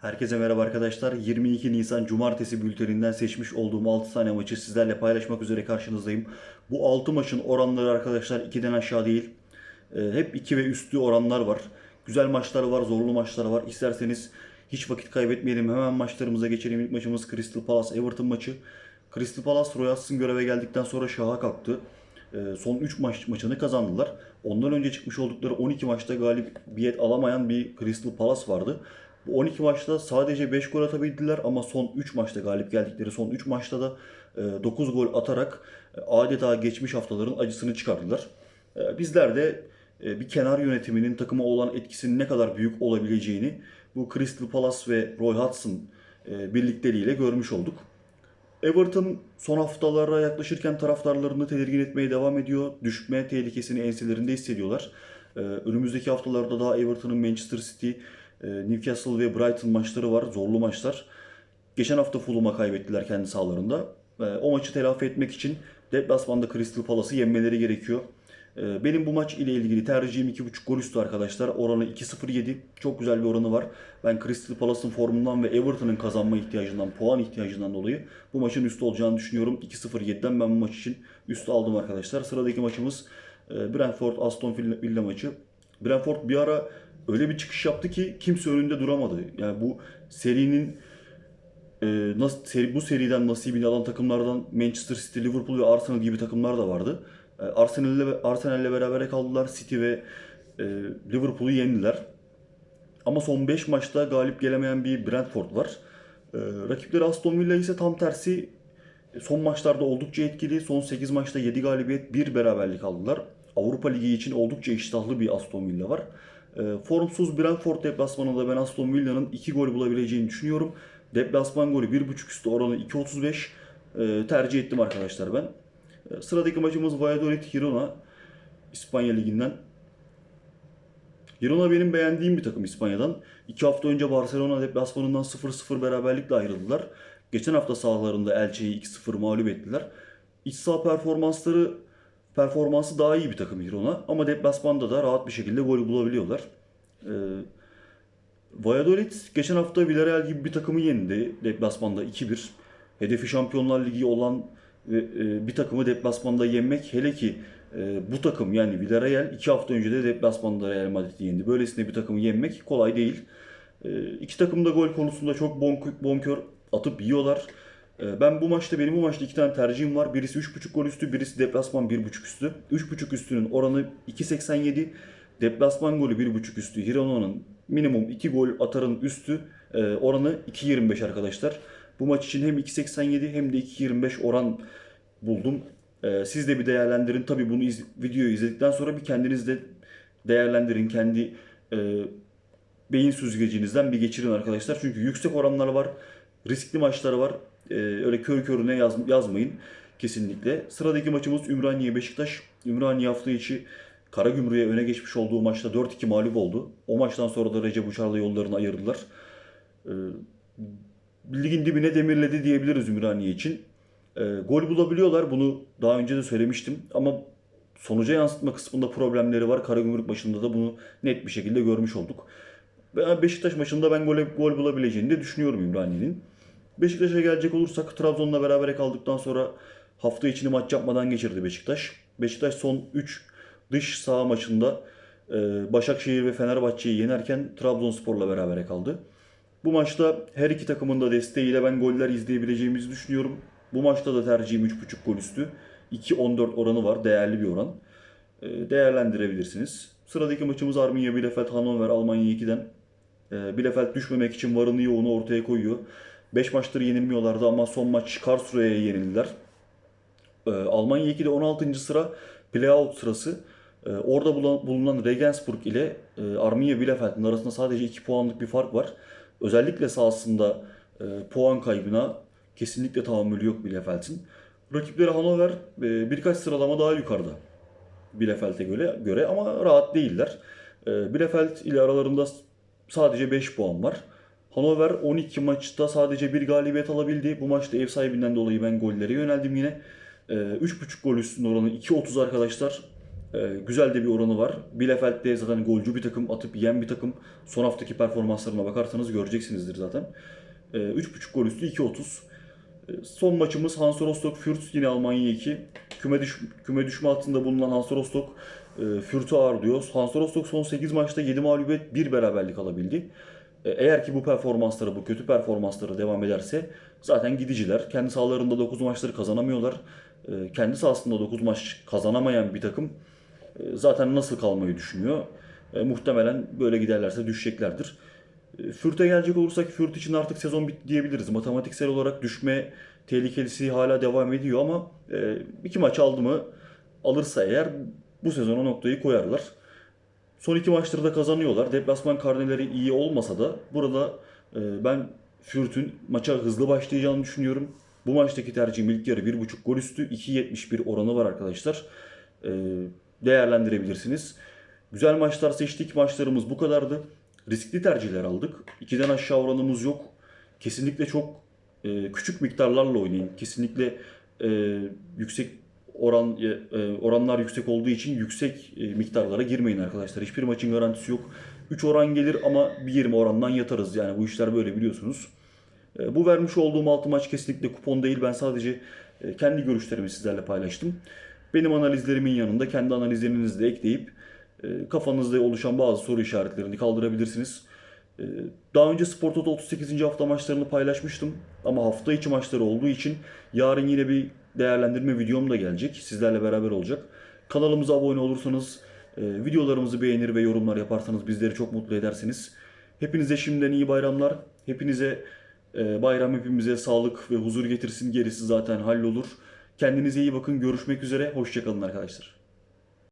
Herkese merhaba arkadaşlar. 22 Nisan Cumartesi bülteninden seçmiş olduğum 6 tane maçı sizlerle paylaşmak üzere karşınızdayım. Bu 6 maçın oranları arkadaşlar 2'den aşağı değil. Ee, hep 2 ve üstü oranlar var. Güzel maçlar var, zorlu maçlar var. İsterseniz hiç vakit kaybetmeyelim. Hemen maçlarımıza geçelim. İlk maçımız Crystal Palace Everton maçı. Crystal Palace Roy Hodgson göreve geldikten sonra şaha kalktı. Ee, son 3 maç maçını kazandılar. Ondan önce çıkmış oldukları 12 maçta galibiyet alamayan bir Crystal Palace vardı. Bu 12 maçta sadece 5 gol atabildiler ama son 3 maçta galip geldikleri son 3 maçta da 9 gol atarak e, adeta geçmiş haftaların acısını çıkardılar. E, Bizler de e, bir kenar yönetiminin takıma olan etkisinin ne kadar büyük olabileceğini bu Crystal Palace ve Roy Hodgson e, birlikteliğiyle görmüş olduk. Everton son haftalara yaklaşırken taraftarlarını tedirgin etmeye devam ediyor. Düşme tehlikesini enselerinde hissediyorlar. Önümüzdeki haftalarda daha Everton'ın Manchester City, e, Newcastle ve Brighton maçları var. Zorlu maçlar. Geçen hafta Fulham'a kaybettiler kendi sahalarında. Ee, o maçı telafi etmek için deplasmanda Crystal Palace'ı yenmeleri gerekiyor. Ee, Benim bu maç ile ilgili tercihim 2.5 gol üstü arkadaşlar. Oranı 2.07. Çok güzel bir oranı var. Ben Crystal Palace'ın formundan ve Everton'ın kazanma ihtiyacından, puan ihtiyacından dolayı bu maçın üstü olacağını düşünüyorum. 2.07'den ben bu maç için üstü aldım arkadaşlar. Sıradaki maçımız e, Brentford Aston Villa maçı. Brentford bir ara öyle bir çıkış yaptı ki kimse önünde duramadı. Yani bu serinin e, nasıl seri, bu seriden nasibini alan takımlardan Manchester City, Liverpool ve Arsenal gibi takımlar da vardı. E, Arsenal'le Arsenal'le beraber kaldılar. City ve e, Liverpool'u yendiler. Ama son 5 maçta galip gelemeyen bir Brentford var. E, rakipleri Aston Villa ise tam tersi e, son maçlarda oldukça etkili. Son 8 maçta 7 galibiyet, 1 beraberlik aldılar. Avrupa Ligi için oldukça iştahlı bir Aston Villa var. E, formsuz Brentford deplasmanında ben Aston Villa'nın 2 gol bulabileceğini düşünüyorum. Deplasman golü 1.5 üstü oranı 2.35 e, tercih ettim arkadaşlar ben. E, sıradaki maçımız Valladolid Girona İspanya Ligi'nden. Girona benim beğendiğim bir takım İspanya'dan. İki hafta önce Barcelona deplasmanından 0-0 beraberlikle ayrıldılar. Geçen hafta sahalarında Elche'yi 2-0 mağlup ettiler. İç saha performansları performansı daha iyi bir takım Girona ama deplasmanda da rahat bir şekilde gol bulabiliyorlar. Ee, Valladolid geçen hafta Villarreal gibi bir takımı yendi deplasmanda 2-1. Hedefi Şampiyonlar Ligi olan ve, e, bir takımı deplasmanda yenmek hele ki e, bu takım yani Villarreal iki hafta önce de deplasmanda Real Madrid'i yendi. Böylesine bir takımı yenmek kolay değil. E, iki takım da gol konusunda çok bonk- bonkör atıp yiyorlar. E, ben bu maçta benim bu maçta iki tane tercihim var. Birisi 3.5 gol üstü, birisi deplasman 1.5 üstü. 3.5 üstünün oranı 2.87. Deplasman golü 1.5 üstü. Girona'nın minimum 2 gol atarın üstü e, oranı 2.25 arkadaşlar. Bu maç için hem 2.87 hem de 2.25 oran buldum. E, siz de bir değerlendirin. Tabii bunu iz- videoyu izledikten sonra bir kendiniz de değerlendirin. Kendi e, beyin süzgecinizden bir geçirin arkadaşlar. Çünkü yüksek oranlar var. Riskli maçları var. E, öyle kör körüne yaz, yazmayın kesinlikle. Sıradaki maçımız Ümraniye Beşiktaş. Ümraniye hafta içi Karagümrük'e öne geçmiş olduğu maçta 4-2 mağlup oldu. O maçtan sonra da Recep Uçar'la yollarını ayırdılar. E, ligin dibine demirledi diyebiliriz Ümraniye için. E, gol bulabiliyorlar. Bunu daha önce de söylemiştim. Ama sonuca yansıtma kısmında problemleri var. Karagümrük maçında da bunu net bir şekilde görmüş olduk. Beşiktaş maçında ben gol, gol bulabileceğini de düşünüyorum Ümraniye'nin. Beşiktaş'a gelecek olursak Trabzon'la beraber kaldıktan sonra hafta içini maç yapmadan geçirdi Beşiktaş. Beşiktaş son 3 dış saha maçında e, Başakşehir ve Fenerbahçe'yi yenerken Trabzonspor'la beraber kaldı. Bu maçta her iki takımın da desteğiyle ben goller izleyebileceğimizi düşünüyorum. Bu maçta da tercihim 3.5 gol üstü. 2.14 oranı var. Değerli bir oran. E, değerlendirebilirsiniz. Sıradaki maçımız Arminia Bielefeld Hannover Almanya 2'den. E, Bielefeld düşmemek için varını yoğunu ortaya koyuyor. 5 maçtır yenilmiyorlardı ama son maç Karlsruhe'ye yenildiler. E, Almanya 2'de 16. sıra playout sırası. E, orada bulunan, Regensburg ile e, Arminia Bielefeld'in arasında sadece 2 puanlık bir fark var. Özellikle sahasında e, puan kaybına kesinlikle tahammülü yok Bielefeld'in. Rakipleri Hannover e, birkaç sıralama daha yukarıda Bielefeld'e göre, göre ama rahat değiller. E, Bielefeld ile aralarında sadece 5 puan var. Hannover 12 maçta sadece bir galibiyet alabildi. Bu maçta ev sahibinden dolayı ben gollere yöneldim yine. E, 3.5 gol üstünde oranı 2.30 arkadaşlar. Ee, güzel de bir oranı var. Bielefeld de zaten golcü bir takım, atıp yiyen bir takım. Son haftaki performanslarına bakarsanız göreceksinizdir zaten. Ee, 3.5 gol üstü 2.30. Ee, Son maçımız Hansa Rostock Fürth yine Almanya 2. Küme, düş, küme düşme hattında bulunan Hansa Rostock e, Fürth'ü ağırlıyor. Hansa Rostock son 8 maçta 7 mağlubiyet 1 beraberlik alabildi. E, Eğer ki bu performansları, bu kötü performansları devam ederse zaten gidiciler. Kendi sahalarında 9 maçları kazanamıyorlar. E, Kendi sahasında 9 maç kazanamayan bir takım e, zaten nasıl kalmayı düşünüyor. Muhtemelen böyle giderlerse düşeceklerdir. E, Fürth'e gelecek olursak Fürth için artık sezon bitti diyebiliriz. Matematiksel olarak düşme tehlikelisi hala devam ediyor ama e, iki maç aldı mı alırsa eğer bu sezon o noktayı koyarlar. Son iki maçları da kazanıyorlar. Deplasman karneleri iyi olmasa da burada e, ben Fürth'ün maça hızlı başlayacağını düşünüyorum. Bu maçtaki tercihim ilk yarı 1.5 gol üstü 2.71 oranı var arkadaşlar. E, değerlendirebilirsiniz. Güzel maçlar seçtik. Maçlarımız bu kadardı. Riskli tercihler aldık. 2'den aşağı oranımız yok. Kesinlikle çok e, küçük miktarlarla oynayın. Kesinlikle e, yüksek oran e, oranlar yüksek olduğu için yüksek e, miktarlara girmeyin arkadaşlar. Hiçbir maçın garantisi yok. 3 oran gelir ama 1.20 orandan yatarız. Yani bu işler böyle biliyorsunuz. E, Bu vermiş olduğum altı maç kesinlikle kupon değil. Ben sadece e, kendi görüşlerimi sizlerle paylaştım. Benim analizlerimin yanında kendi analizlerinizi de ekleyip e, kafanızda oluşan bazı soru işaretlerini kaldırabilirsiniz. E, Daha önce Spor Toto 38. hafta maçlarını paylaşmıştım. Ama hafta içi maçları olduğu için yarın yine bir değerlendirme videom da gelecek. Sizlerle beraber olacak. Kanalımıza abone olursanız, e, videolarımızı beğenir ve yorumlar yaparsanız bizleri çok mutlu edersiniz. Hepinize şimdiden iyi bayramlar. Hepinize e, bayram hepimize sağlık ve huzur getirsin. Gerisi zaten hallolur. Kendinize iyi bakın. Görüşmek üzere. Hoşçakalın arkadaşlar.